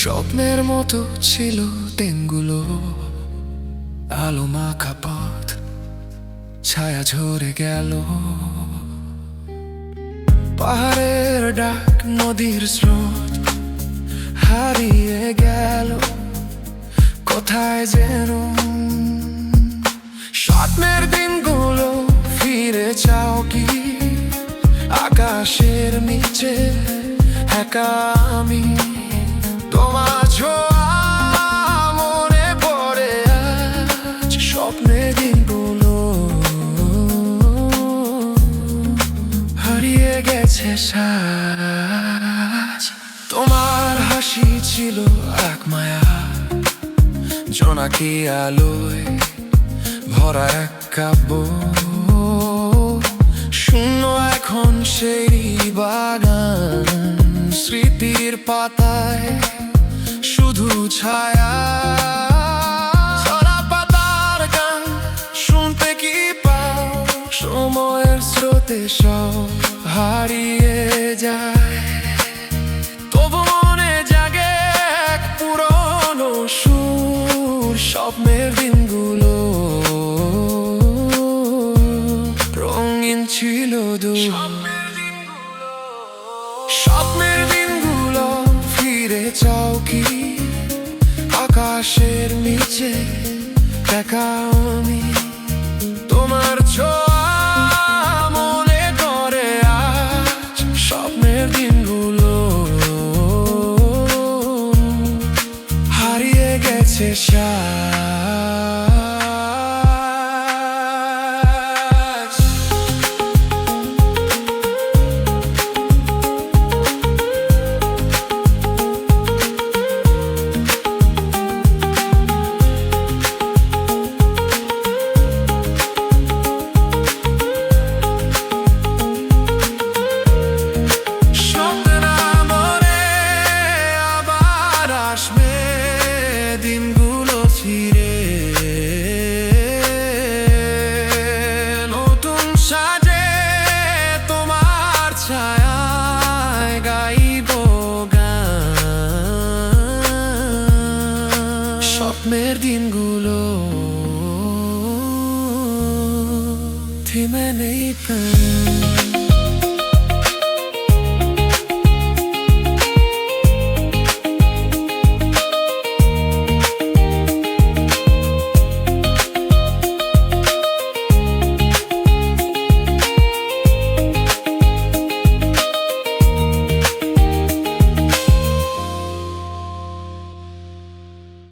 স্বপ্নের মতো ছিল দিনগুলো আলো মাখা পথ ছায়া ঝরে গেল। পাহাড়ের ডাক, নদীর স্রোত হারিয়ে গেল। কোথায় যেন স্বপ্নের দিনগুলো ফিরে চাও কি? আকাশের নিচে একা আমি? হাসি ছিল এক মায়া জোনাকি আলোয় ভরা এক কাব্য শূন্য এখন সেই বাগান, স্মৃতির পাতায় শুধু ছায়া। সময়ের স্রোতে সব হারিয়ে যায়। তবু স্বপ্নের দিনগুলো রঙিন ছিল দু স্বপ্নের দিনগুলো ফিরে চাও কি? আকাশের নিচে দেখা হারিয়ে স্বপ্নের দিনগুলো থেমে নেই প্রাণ